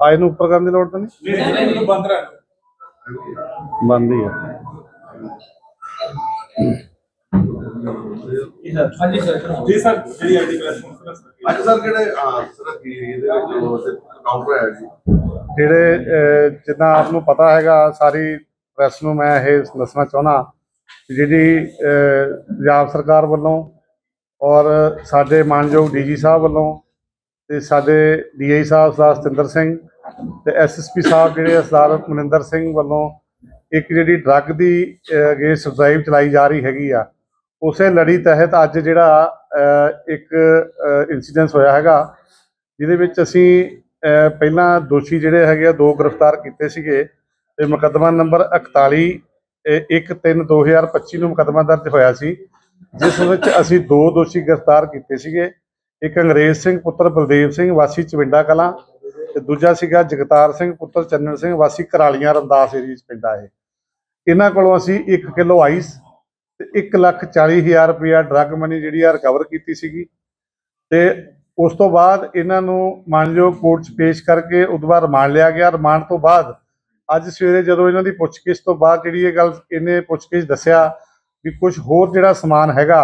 ਆ ਇਹਨੂੰ ਉੱਪਰ ਕਰਨ ਦੀ ਲੋੜ ਤਾਂ ਨਹੀਂ? ਬੰਦ ਰੱਖ ਬੰਦ ਹੀ ਆ। ਹਾਂਜੀ ਸਰ ਜੀ ਸਰ ਜਿਹੜੀ ਆਈਡੀ ਪ੍ਰੈਸ ਕਾਨਫਰੰਸ ਅੱਜ ਸਰ ਕਿਹੜੇ ਸਰ ਕੀ ਇਹਦੇ ਵਿੱਚ ਕਾਊਂਟਰ ਆਇਆ ਜੀ? ਜਿਹੜੇ ਅਹ, ਜਿੱਦਾਂ ਆਪ ਨੂੰ ਪਤਾ ਹੈਗਾ ਸਾਰੀ ਪ੍ਰੈਸ ਨੂੰ ਮੈਂ ਇਹ ਦੱਸਣਾ ਚਾਹੁੰਦਾ ਕਿ ਜਿਹੜੀ ਅਹ, ਪੰਜਾਬ ਸਰਕਾਰ ਵੱਲੋਂ ਔਰ ਸਾਡੇ ਮਾਨਯੋਗ ਡੀਜੀ ਸਾਹਿਬ ਵੱਲੋਂ ਤੇ ਸਾਡੇ ਡੀਆਈ ਸਾਹਿਬ ਸਰਦਾਰ ਸਤਿੰਦਰ ਸਿੰਘ ਤੇ ਐਸਐਸਪੀ ਸਾਹਿਬ ਜਿਹੜੇ ਸਰਦਾਰ ਮਨਿੰਦਰ ਸਿੰਘ ਵੱਲੋਂ ਇੱਕ ਜਿਹੜੀ ਡਰੱਗ ਦੀ ਅਗੇਂਸਟ ਡਰਾਈਵ ਚਲਾਈ ਜਾ ਰਹੀ ਹੈਗੀ ਆ, ਉਸੇ ਲੜੀ ਤਹਿਤ ਅੱਜ ਜਿਹੜਾ ਇੱਕ ਇਨਸੀਡੈਂਸ ਹੋਇਆ ਹੈਗਾ, ਜਿਹਦੇ ਵਿੱਚ ਅਸੀਂ ਪਹਿਲਾਂ ਦੋਸ਼ੀ ਜਿਹੜੇ ਹੈਗੇ ਆ, ਦੋ ਗ੍ਰਿਫਤਾਰ ਕੀਤੇ ਸੀਗੇ ਤੇ ਮੁਕੱਦਮਾ ਨੰਬਰ 41 1 3 2025 ਨੂੰ ਮੁਕੱਦਮਾ ਦਰਜ ਹੋਇਆ ਸੀ, ਜਿਸ ਵਿੱਚ ਅਸੀਂ ਦੋ ਦੋਸ਼ੀ ਗ੍ਰਿਫਤਾਰ ਕੀਤੇ ਸੀਗੇ। ਇੱਕ ਅੰਗਰੇਜ਼ ਸਿੰਘ ਪੁੱਤਰ ਬਲਦੇਵ ਸਿੰਘ, ਵਾਸੀ ਚਵਿੰਡਾ ਕਲਾਂ ਤੇ ਦੂਜਾ ਸੀਗਾ ਜਗਤਾਰ ਸਿੰਘ ਪੁੱਤਰ ਚੰਨਣ ਸਿੰਘ, ਵਾਸੀ ਕਰਾਲੀਆਂ ਰਮਦਾਸ ਏਰੀਆ 'ਚ ਪਿੰਡ ਆ ਇਹਨਾਂ ਕੋਲੋਂ ਅਸੀਂ 1 ਕਿਲੋ ਆਈਸ ਤੇ 1 ਲੱਖ 40 ਹਜ਼ਾਰ ਰੁਪਇਆ ਡਰੱਗ ਮਨੀ ਜਿਹੜੀ ਆ ਰਿਕਵਰ ਕੀਤੀ ਸੀਗੀ ਤੇ ਉਸ ਤੋਂ ਬਾਅਦ ਇਹਨਾਂ ਨੂੰ ਮਾਨਯੋਗ ਕੋਰਟ 'ਚ ਪੇਸ਼ ਕਰਕੇ ਉਦੋਂ ਬਾਅਦ ਰਿਮਾਂਡ ਲਿਆ ਗਿਆ। ਰਿਮਾਂਡ ਤੋਂ ਬਾਅਦ ਅੱਜ ਸਵੇਰੇ ਜਦੋਂ ਇਹਨਾਂ ਦੀ ਪੁੱਛਗਿੱਛ ਤੋਂ ਬਾਅਦ ਜਿਹੜੀ ਇਹ ਗੱਲ ਇਹਨੇ ਪੁੱਛਗਿੱਛ ਦੱਸਿਆ ਵੀ ਕੁਝ ਹੋਰ ਜਿਹੜਾ ਸਮਾਨ ਹੈਗਾ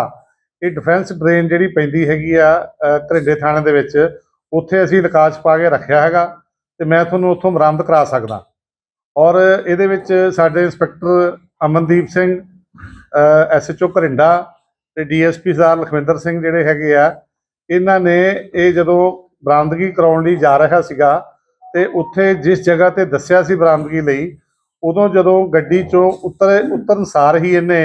ਇਹ ਡਿਫੈਂਸ ਡਰੇਨ ਜਿਹੜੀ ਪੈਂਦੀ ਹੈਗੀ ਆ ਅ, ਘਰਿੰਡੇ ਥਾਣੇ ਦੇ ਵਿੱਚ ਉੱਥੇ ਅਸੀਂ ਲਕਾਸ਼ ਪਾ ਕੇ ਰੱਖਿਆ ਹੈਗਾ ਤੇ ਮੈਂ ਤੁਹਾਨੂੰ ਉੱਥੋਂ ਬਰਾਮਦ ਕਰਾ ਸਕਦਾ। ਔਰ ਇਹਦੇ ਵਿੱਚ ਸਾਡੇ ਇੰਸਪੈਕਟਰ ਅਮਨਦੀਪ ਸਿੰਘ ਐਸਐਚਓ ਘਰਿੰਡਾ ਤੇ ਡੀਐਸਪੀ ਸਰਦਾਰ ਲਖਵਿੰਦਰ ਸਿੰਘ ਜਿਹੜੇ ਹੈਗੇ ਆ ਇਹਨਾਂ ਨੇ ਇਹ ਜਦੋਂ ਬਰਾਮਦਗੀ ਕਰਾਉਣ ਲਈ ਜਾ ਰਿਹਾ ਸੀਗਾ ਤੇ ਉੱਥੇ ਜਿਸ ਜਗ੍ਹਾ ਤੇ ਦੱਸਿਆ ਸੀ ਬਰਾਮਦਗੀ ਲਈ ਉਦੋਂ ਜਦੋਂ ਗੱਡੀ ਚੋਂ ਉਤਰ ਉਤਰਨ ਸਾਰ ਹੀ ਇਹਨੇ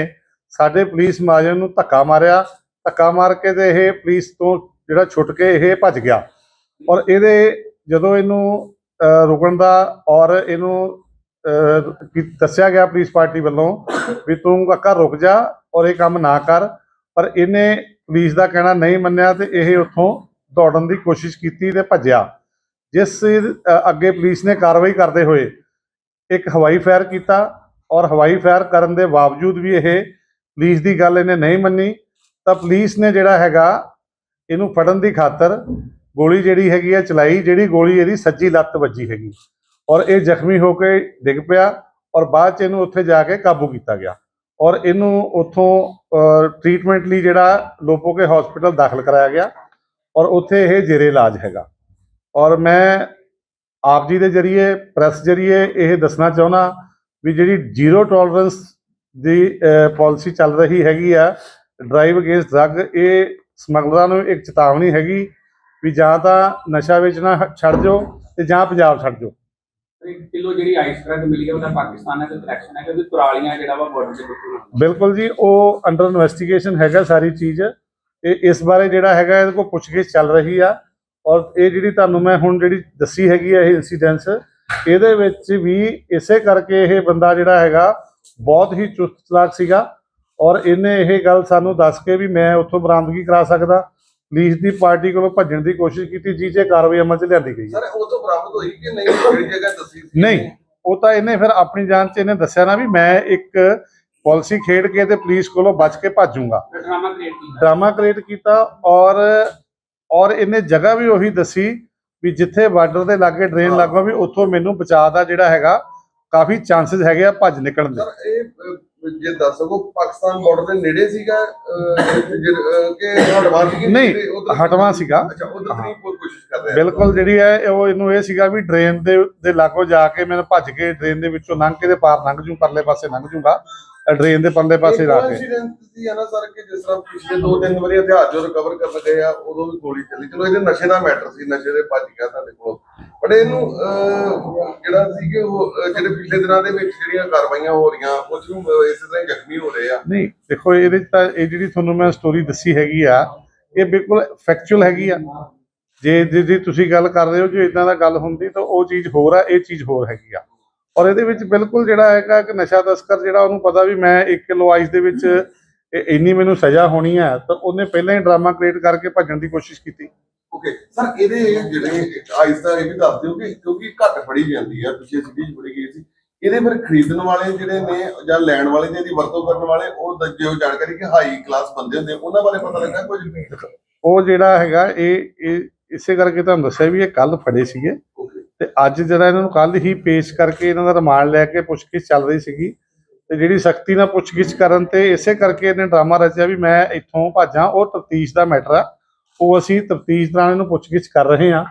ਸਾਡੇ ਪੁਲਿਸ ਮੁਲਾਜ਼ਮ ਨੂੰ ਧੱਕਾ ਮਾਰਿਆ ਧੱਕਾ ਮਾਰ ਕੇ ਤੇ ਇਹ ਪੁਲਿਸ ਤੋਂ ਜਿਹੜਾ ਛੁੱਟ ਕੇ ਇਹ ਭੱਜ ਗਿਆ। ਔਰ ਇਹਦੇ ਜਦੋਂ ਇਹਨੂੰ ਰੁਕਣ ਦਾ ਔਰ ਇਹਨੂੰ ਦੱਸਿਆ ਗਿਆ ਪੁਲਿਸ ਪਾਰਟੀ ਵੱਲੋਂ ਵੀ ਤੂੰ ਕਾਕਾ ਰੁਕ ਜਾ ਔਰ ਇਹ ਕੰਮ ਨਾ ਕਰ। ਪਰ ਇਹਨੇ ਪੁਲਿਸ ਦਾ ਕਹਿਣਾ ਨਹੀਂ ਮੰਨਿਆ ਤੇ ਇਹ ਉੱਥੋਂ ਦੌੜਨ ਦੀ ਕੋਸ਼ਿਸ਼ ਕੀਤੀ ਤੇ ਭੱਜਿਆ। ਜਿਸ ਅੱਗੇ ਪੁਲਿਸ ਨੇ ਕਾਰਵਾਈ ਕਰਦੇ ਹੋਏ ਇੱਕ ਹਵਾਈ ਫਾਇਰ ਕੀਤਾ ਔਰ ਹਵਾਈ ਫਾਇਰ ਕਰਨ ਦੇ ਬਾਵਜੂਦ ਵੀ ਇਹ ਪੁਲਿਸ ਦੀ ਗੱਲ ਇਹਨੇ ਨਹੀਂ ਮੰਨੀ। ਤਾਂ ਪੁਲਿਸ ਨੇ ਜਿਹੜਾ ਹੈਗਾ, ਇਹਨੂੰ ਫੜਨ ਦੀ ਖਾਤਰ ਗੋਲੀ ਜਿਹੜੀ ਹੈਗੀ ਆ ਚਲਾਈ, ਜਿਹੜੀ ਗੋਲੀ ਇਹਦੀ ਸੱਜੀ ਲੱਤ ਵੱਜੀ ਹੈਗੀ। ਔਰ ਇਹ ਜ਼ਖਮੀ ਹੋ ਕੇ ਡਿੱਗ ਪਿਆ ਔਰ ਬਾਅਦ ਚ ਇਹਨੂੰ ਉੱਥੇ ਜਾ ਕੇ ਕਾਬੂ ਕੀਤਾ ਗਿਆ। ਔਰ ਇਹਨੂੰ ਉੱਥੋਂ ਟ੍ਰੀਟਮੈਂਟ ਲਈ ਜਿਹੜਾ ਲੋਪੋਕੇ ਹਸਪੀਟਲ ਦਾਖਲ ਕਰਾਇਆ ਗਿਆ ਔਰ ਉੱਥੇ ਇਹ ਜੇਰੇ ਇਲਾਜ ਹੈਗਾ। ਔਰ ਮੈਂ ਆਪ ਜੀ ਦੇ ਜਰੀਏ ਪ੍ਰੈਸ ਜਰੀਏ ਇਹ ਦੱਸਣਾ ਚਾਹੁੰਦਾ ਵੀ ਜਿਹੜੀ ਜ਼ੀਰੋ ਟੋਲਰੈਂਸ ਦੀ ਪਾਲਿਸੀ ਚੱਲ ਰਹੀ ਹੈਗੀ ਆ ਡਰਾਈਵ ਅਗੇਂਸਟ ਡਰੱਗ ਇਹ ਸਮਗਲਰਾਂ ਨੂੰ ਇੱਕ ਚੇਤਾਵਨੀ ਹੈਗੀ ਵੀ ਜਾਂ ਤਾਂ ਨਸ਼ਾ ਵੇਚਣਾ ਛੱਡ ਜਾਓ ਤੇ ਜਾਂ ਪੰਜਾਬ ਛੱਡ ਜਾਓ ਇੱਕ ਕਿਲੋ ਜਿਹੜੀ ਆਈਸ ਕਰੰਟ ਮਿਲੀ ਹੈ ਉਹਦਾ ਪਾਕਿਸਤਾਨ ਨਾਲ ਕਨੈਕਸ਼ਨ ਹੈ ਕਿਉਂਕਿ ਕੁਰਾਲੀਆਂ ਜਿਹੜਾ ਵਾ ਬਾਰਡਰ ਦੇ ਬਿਲਕੁਲ ਬਿਲਕੁਲ ਜੀ ਉਹ ਅੰਡਰ ਇਨਵੈਸਟੀਗੇਸ਼ਨ ਹੈਗਾ ਸਾਰੀ ਚੀਜ਼। ਇਹ ਇਸ ਬਾਰੇ ਜਿਹੜਾ ਹੈਗਾ ਇਹਦੇ ਕੋਲ ਪੁੱਛਗਿੱਛ ਚੱਲ ਰਹੀ ਆ। ਔਰ ਇਹ ਜਿਹੜੀ ਤੁਹਾਨੂੰ ਮੈਂ ਹੁਣ ਜਿਹੜੀ ਦੱਸੀ ਹੈਗੀ ਆ ਇਹ ਇਨਸੀਡੈਂਸ ਇਹਦੇ ਵਿੱਚ ਵੀ ਇਸੇ ਕਰਕੇ ਇਹ ਬੰਦਾ ਜਿਹੜਾ ਹੈਗਾ ਬਹੁਤ ਹੀ ਚੁਸਤ ਚਲਾਕ ਸੀਗਾ। ਔਰ ਇਹਨੇ ਇਹ ਗੱਲ ਸਾਨੂੰ ਦੱਸ ਕੇ ਵੀ ਮੈਂ ਉੱਥੋਂ ਬਰਾਮਦਗੀ ਕਰਾ ਸਕਦਾ। ਪੁਲਿਸ ਦੀ ਪਾਰਟੀ ਕੋਲੋਂ ਭੱਜਣ ਦੀ ਕੋਸ਼ਿਸ਼ ਕੀਤੀ ਜਿਸ 'ਚ ਕਾਰਵਾਈ ਅਮਲ 'ਚ ਲਿਆਂਦੀ ਗਈ ਸਰ ਉਹ ਤੋਂ ਬਰਾਮਦ ਹੋਈ ਕਿ ਨਹੀਂ? ਕਿਹੜੀ ਜਗ੍ਹਾ ਦੱਸੀ ਸੀ। ਨਹੀਂ ਉਹ ਤਾਂ ਇਹਨੇ ਫਿਰ ਆਪਣੀ ਜਾਨ 'ਚ ਇਹਨੇ ਦੱਸਿਆ ਨਾ ਵੀ ਮੈਂ ਇੱਕ ਪਾਲਿਸੀ ਖੇਡ ਕੇ ਤੇ ਪੁਲਿਸ ਕੋਲੋਂ ਬਚ ਕੇ ਭੱਜੂਗਾ। ਡਰਾਮਾ ਕ੍ਰੀਏਟ ਕੀਤਾ। ਡਰਾਮਾ ਕ੍ਰੀਏਟ ਕੀਤਾ ਔਰ ਔਰ ਇਹਨੇ ਜਗ੍ਹਾ ਵੀ ਉਹੀ ਦੱਸੀ ਵੀ ਜਿੱਥੇ ਬਾਰਡਰ ਦੇ ਲਾਗੇ ਡਰੇਨ ਲੱਗੋ ਵੀ ਉੱਥੋਂ ਮੈਨੂੰ ਬਚਾਅ ਦਾ ਜਿਹੜਾ ਹੈਗਾ ਕਾਫੀ ਚਾਂਸਸ ਹੈਗੇ ਆ ਭੱਜ ਨਿਕਲਣ ਦੇ। ਸਰ ਇਹ ਜੇ ਦੱਸ ਸਕੋ ਪਾਕਿਸਤਾਨ ਬਾਰਡਰ ਦੇ ਨੇੜੇ ਸੀਗਾ ਕਿ ਹਟਵਾ ਸੀ ਨਹੀਂ, ਹਟਵਾਂ ਸੀਗਾ। ਅੱਛਾ ਉਧਰ ਨਹੀਂ ਕੋਈ ਕੋਸ਼ਿਸ਼ ਕਰ ਰਿਹਾ ਬਿਲਕੁਲ ਜਿਹੜੀ ਹੈ ਉਹ ਇਹਨੂੰ ਇਹ ਸੀਗਾ ਵੀ ਡਰੇਨ ਦੇ ਦੇ ਲਾਗੋ ਜਾ ਕੇ ਮੈਨੂੰ ਭੱਜ ਕੇ ਡਰੇਨ ਦੇ ਵਿੱਚੋਂ ਲੰਘ ਕੇ ਤੇ ਪਾਰ ਲੰਘ ਜੂ ਪਰਲੇ ਪਾਸੇ ਲੰਘ ਜੂਗਾ। ਡਰੇਨ ਦੇ ਪਰਲੇ ਪਾਸੇ ਲਾ ਕੇ। ਸੀ ਹੈ ਨਾ ਸਰ ਕਿ ਜਿਸ ਤਰ੍ਹਾਂ ਪਿਛਲੇ ਦੋ ਤਿੰਨ ਵਾਰੀ ਹਥਿਆਰ ਜੋ ਰਿਕਵਰ ਕਰਨ ਗਏ ਆ ਉਦੋਂ ਵੀ ਗੋਲੀ ਚੱਲੀ। ਚਲੋ ਇਹਦੇ ਨਸ਼ੇ ਦਾ ਮੈਟਰ ਸੀ ਨਸ਼ੇ ਦੇ ਭੱਜ ਗਿਆ ਤੁਹਾਡੇ ਕੋਲ। ਬਟ ਇਹਨੂੰ ਜਿਹੜਾ ਸੀ ਕਿ ਉਹ ਜਿਹੜੇ ਪਿਛਲੇ ਦਿਨਾਂ ਦੇ ਵਿੱਚ ਜਿਹੜੀਆਂ ਕਾਰਵਾਈਆਂ ਹੋ ਰਹੀਆਂ ਉਹ 'ਚ ਇਸੇ ਤਰ੍ਹਾਂ ਜ਼ਖਮੀ ਹੋ ਰਹੇ ਆ। ਨਹੀਂ, ਦੇਖੋ, ਇਹਦੇ ਤਾਂ ਇਹ ਜਿਹੜੀ ਤੁਹਾਨੂੰ ਮੈਂ ਸਟੋਰੀ ਦੱਸੀ ਹੈਗੀ ਆ, ਇਹ ਬਿਲਕੁਲ ਫੈਕਚੁਅਲ ਹੈਗੀ ਆ। ਜੇ ਜੇ ਤੁਸੀਂ ਗੱਲ ਕਰ ਰਹੇ ਹੋ, ਜੇ ਇਦਾਂ ਦਾ ਗੱਲ ਹੁੰਦੀ ਤਾਂ ਉਹ ਚੀਜ਼ ਹੋਰ ਆ, ਇਹ ਚੀਜ਼ ਹੋਰ ਹੈਗੀ ਆ। ਔਰ ਇਹਦੇ ਵਿੱਚ ਬਿਲਕੁਲ ਜਿਹੜਾ ਹੈਗਾ ਕਿ ਨਸ਼ਾ ਤਸਕਰ, ਜਿਹੜਾ ਉਹਨੂੰ ਪਤਾ ਵੀ ਮੈਂ 1 ਕਿਲੋ ਆਈਸ ਦੇ ਵਿੱਚ ਇੰਨੀ ਮੈਨੂੰ ਸਜ਼ਾ ਹੋਣੀ ਹੈ ਤਾਂ ਉਹਨੇ ਪਹਿਲਾਂ ਹੀ ਡਰਾਮਾ ਕ੍ਰੀਏਟ ਕਰਕੇ ਭੱਜਣ ਦੀ ਕੋਸ਼ਿਸ਼ ਕੀਤੀ। ਓਕੇ ਸਰ ਇਹਦੇ ਜਿਹੜੇ ਆਈਸ ਦਾ ਇਹ ਵੀ ਦੱਸ ਦਿਓ ਕਿ ਕਿਉਂਕਿ ਘੱਟ ਫੜੀ ਜਾਂਦੀ ਆ ਪਿੱਛੇ ਸਿੱਧੀ ਜਿਹੀ ਫੜੀ ਗਈ ਸੀ। ਇਹਦੇ ਫਿਰ ਖਰੀਦਣ ਵਾਲੇ ਜਿਹੜੇ ਨੇ ਜਾਂ ਲੈਣ ਵਾਲੇ ਨੇ ਇਹਦੀ ਵਰਤੋਂ ਕਰਨ ਵਾਲੇ ਉਹ ਜੋ ਜਾਣਕਾਰੀ ਕਿ ਹਾਈ ਕਲਾਸ ਬੰਦੇ ਹੁੰਦੇ ਉਹਨਾਂ ਬਾਰੇ ਪਤਾ ਲੱਗਾ ਕੁਝ? ਉਹ ਜਿਹੜਾ ਹੈਗਾ ਇਹ ਇਹ ਇਸੇ ਕਰਕੇ ਤੁਹਾਨੂੰ ਦੱਸਿਆ ਵੀ ਇਹ ਕੱਲ ਫੜੇ ਸੀਗੇ। ਤੇ ਅੱਜ ਜਿਹੜਾ ਇਹਨਾਂ ਨੂੰ ਕੱਲ ਹੀ ਪੇਸ਼ ਕਰਕੇ ਇਹਨਾਂ ਦਾ ਰਿਮਾਂਡ ਲੈ ਕੇ ਪੁੱਛਗਿੱਛ ਚੱਲ ਰਹੀ ਸੀਗੀ। ਤੇ ਜਿਹੜੀ ਸਖਤੀ ਨਾਲ ਪੁੱਛਗਿੱਛ ਕਰਨ ਤੇ ਇਸੇ ਕਰਕੇ ਇਹਨੇ ਡਰਾਮਾ ਰਚਿਆ ਵੀ ਮੈਂ ਇੱਥੋਂ ਭਾਜਾਂ ਉਹ ਤਫਤੀਸ਼ ਦਾ ਮੈਟਰ ਆ। ਉਹ ਅਸੀਂ ਤਫਤੀਸ਼ ਦੌਰਾਨ ਇਹਨੂੰ ਪੁੱਛਗਿੱਛ ਕਰ ਰਹੇ ਹਾਂ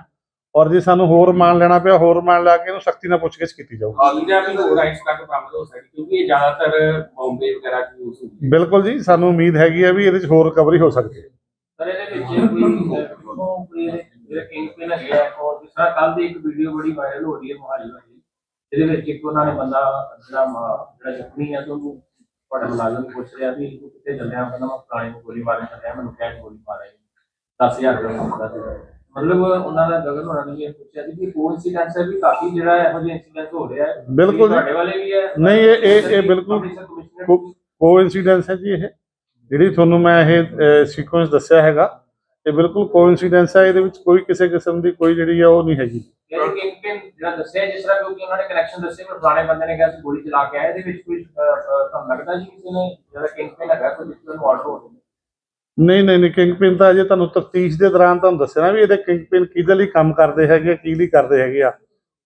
ਔਰ ਜੇ ਸਾਨੂੰ ਹੋਰ ਰਿਮਾਂਡ ਲੈਣਾ ਪਿਆ ਹੋਰ ਰਿਮਾਂਡ ਲਾ ਕੇ ਇਹਨੂੰ ਸਖਤੀ ਨਾਲ ਪੁੱਛਗਿੱਛ ਕੀਤੀ ਜਾਊਗੀ ਹਾਲੀਆ ਵੀ ਹੋਰ ਆਈਸ ਕਰੰਟ ਬਰਾਮਦ ਹੋ ਸਕਦੀ ਕਿਉਂਕਿ ਇਹ ਜ਼ਿਆਦਾਤਰ ਬੰਬੇ ਵਗੈਰਾ ਚ ਯੂਜ਼ ਹੁੰਦੀ ਹੈ। ਬਿਲਕੁਲ ਜੀ ਸਾਨੂੰ ਉਮੀਦ ਹੈਗੀ ਆ ਵੀ ਇਹਦੇ 'ਚ ਹੋਰ ਰਿਕਵਰੀ ਹੋ ਸਕਦੀ ਹੈ। ਸਰ ਇਹਦੇ ਵਿੱਚ ਕੋਈ ਜਿਹੜਾ ਕਿੰਗ ਪਿਨ ਹੈਗਾ ਹੈ, ਔਰ ਜਿਸ ਕੱਲ ਦੀ ਇੱਕ ਵੀਡੀਓ ਬੜੀ ਵਾਇਰਲ ਹੋ ਰਹੀ ਹੈ ਮੋਹਾਲੀ ਵਾਲੀ ਜਿਹਦੇ ਵਿੱਚ ਇੱਕ ਉਹਨਾਂ ਨੇ ਬੰਦਾ ਜਿਹੜਾ ਜਿਹੜਾ ਜ਼ਖਮੀ ਹੈ ਤੇ ਉਹਨੂੰ ਤੁਹਾਡਾ ਮੁਲਾਜ਼ਮ ਪੁੱਛ ਰਿਹਾ ਵੀ ਤੂੰ ਕਿੱਥੇ ਚੱਲਿਆ? ਕਹਿੰਦਾ ਮੈਂ ਫਲਾਣੇ ਨੂੰ ਗੋਲੀ ਮਾਰਨ ਚੱਲਿਆ ਮੈਨੂੰ ਕਹਿ ਗੋਲੀ ਮਾਰ ਰਹੀ 10000 ਰੁਪਏ ਮੰਗਦਾ ਸੀ। ਮਤਲਬ ਉਹਨਾਂ ਦਾ ਗਗਨ ਹੋਣਾ ਨੇ ਇਹ ਪੁੱਛਿਆ ਸੀ ਕਿ ਕੋਇਨਸੀਡੈਂਸ ਹੈ ਵੀ ਕਾਫੀ ਜਿਹੜਾ ਇਹੋ ਜਿਹੇ ਇਨਸੀਡੈਂਟ ਹੋ ਰਿਹਾ ਹੈ। ਬਿਲਕੁਲ। ਤੁਹਾਡੇ ਵਾਲੇ ਵੀ ਹੈ? ਨਹੀਂ, ਇਹ- ਇਹ- ਇਹ ਬਿਲਕੁਲ ਕੋਇਨਸੀਡੈਂਸ ਹੈ ਜੀ ਇਹ। ਜਿਹੜੀ ਤੁਹਾਨੂੰ ਮੈਂ ਇਹ ਸੀਕੁਐਂਸ ਦੱਸਿਆ ਹੈਗਾ ਇਹ ਬਿਲਕੁਲ ਕੋਇਨਸੀਡੈਂਸ ਹੈ ਇਹਦੇ ਵਿੱਚ ਕੋਈ ਕਿਸੇ ਕਿਸਮ ਦੀ ਕੋਈ ਜਿਹੜੀ ਆ ਉਹ ਨਹੀਂ ਹੈਗੀ। ਜਿਹੜਾ ਦੱਸਿਆ ਜਿਸ ਤਰ੍ਹਾਂ ਕਿਉਂਕਿ ਉਹਨਾਂ ਨੇ ਕਨੈਕਸ਼ਨ ਦੱਸੇ ਪਰ ਪੁਰਾਣੇ ਬੰਦੇ ਨੇ ਕਿਹਾ ਸੀ ਗੋਲੀ ਚਲਾ ਕੇ ਆਇਆ ਇਹਦੇ ਵਿੱਚ ਕੋਈ ਤੁਹਾਨੂੰ ਲੱਗਦਾ ਜੀ ਕਿਸੇ ਨੇ ਜਿਹੜਾ ਕਿੰਗ ਪਿੰਨ ਹੈਗਾ ਕੋਈ ਜਿਸ ਨੂੰ ਆਰਡਰ ਹੋ? ਨਹੀਂ ਨਹੀਂ ਨਹੀਂ ਕਿੰਗ ਪਿਨ ਤਾਂ ਅਜੇ ਤੁਹਾਨੂੰ ਤਫਤੀਸ਼ ਦੇ ਦੌਰਾਨ ਤੁਹਾਨੂੰ ਦੱਸਿਆ ਨਾ ਵੀ ਇਹਦੇ ਕਿੰਗ ਪਿਨ ਕਿਹਦੇ ਲਈ ਕੰਮ ਕਰਦੇ ਹੈਗੇ ਕੀ ਲਈ ਕਰਦੇ ਹੈਗੇ ਆ।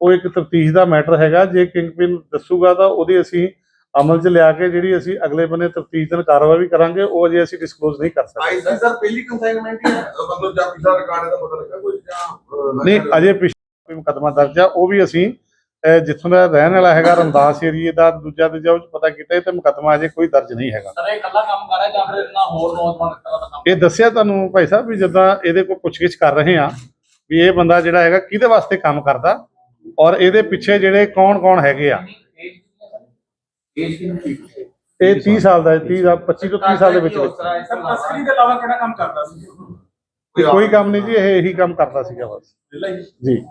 ਉਹ ਇੱਕ ਤਫਤੀਸ਼ ਦਾ ਮੈਟਰ ਹੈਗਾ ਜੇ ਕਿੰਗ ਪਿਨ ਦੱਸੂਗਾ ਤਾਂ ਉਹਦੀ ਅਸੀਂ ਅਮਲ 'ਚ ਲਿਆ ਕੇ ਜਿਹੜੀ ਅਸੀਂ ਅਗਲੇ ਬੰਨੇ ਤਫਤੀਸ਼ ਦੇ ਕਾਰਵਾਈ ਵੀ ਕਰਾਂਗੇ ਉਹ ਅਜੇ ਅਸੀਂ ਡਿਸਕਲੋਜ਼ ਨਹੀਂ ਕਰ ਸਕਦੇ। ਆਈਸੀ ਸਰ ਪਹਿਲੀ ਕੰਸਾਈਨਮੈਂਟ ਹੀ ਮਤਲਬ ਜਾਂ ਪਿਛਲਾ ਰਿਕਾਰਡ ਦਾ ਪਤਾ ਲੱਗਾ ਕੋਈ ਜਾਂ ਨਹੀਂ ਅਜੇ ਪਿਛਲਾ ਕੋਈ ਮੁਕੱਦਮਾ ਦਰਜ ਆ ਉਹ ਵੀ ਅਸੀਂ ਜਿੱਥੋਂ ਦਾ ਰਹਿਣ ਵਾਲਾ ਹੈਗਾ ਰਮਦਾਸ ਏਰੀਏ ਦਾ ਦੂਜਾ ਤੇ 'ਚ ਪਤਾ ਕੀਤਾ ਇਹ ਤੇ ਮੁਕੱਦਮਾ ਅਜੇ ਕੋਈ ਦਰਜ ਨਹੀਂ ਹੈਗਾ। ਸਰ ਇਹ ਇਕੱਲਾ ਕੰਮ ਕਰ ਰਿਹਾ ਜਾਂ ਫਿਰ ਇਹਨਾਂ ਹੋਰ ਨੌਜਵਾਨ ਦਾ ਕੰਮ ਇਹ ਦੱਸਿਆ ਤੁਹਾਨੂੰ ਭਾਈ ਸਾਹਿਬ ਵੀ ਜਿੱਦਾਂ ਇਹਦੇ ਕੋਲ ਪੁੱਛਗਿੱਛ ਕਰ ਰਹੇ ਆ ਵੀ ਇਹ ਬੰਦਾ ਜਿਹੜਾ ਹੈਗਾ ਕਿਹਦੇ ਵਾਸਤੇ ਕੰਮ ਕਰਦਾ ਔਰ ਇਹਦੇ ਪਿੱਛੇ ਜਿਹੜੇ ਕੌਣ ਕੌਣ ਹੈਗੇ ਆ? ਇਹ 30 ਸਾਲ ਦਾ ਹੈ 30 ਦਾ 25 ਤੋਂ 30 ਸਾਲ ਦੇ ਵਿੱਚ ਵਿੱਚ। ਸਰ ਤਸਕਰੀ ਦੇ ਇਲਾਵਾ ਕਿਹੜਾ ਕੰਮ ਕਰਦਾ ਸੀ? ਕੋਈ ਕੰਮ ਨਹੀਂ ਜੀ ਇਹ ਇਹੀ ਕੰਮ ਕਰਦਾ ਸੀਗਾ ਬਸ। ਜੀ।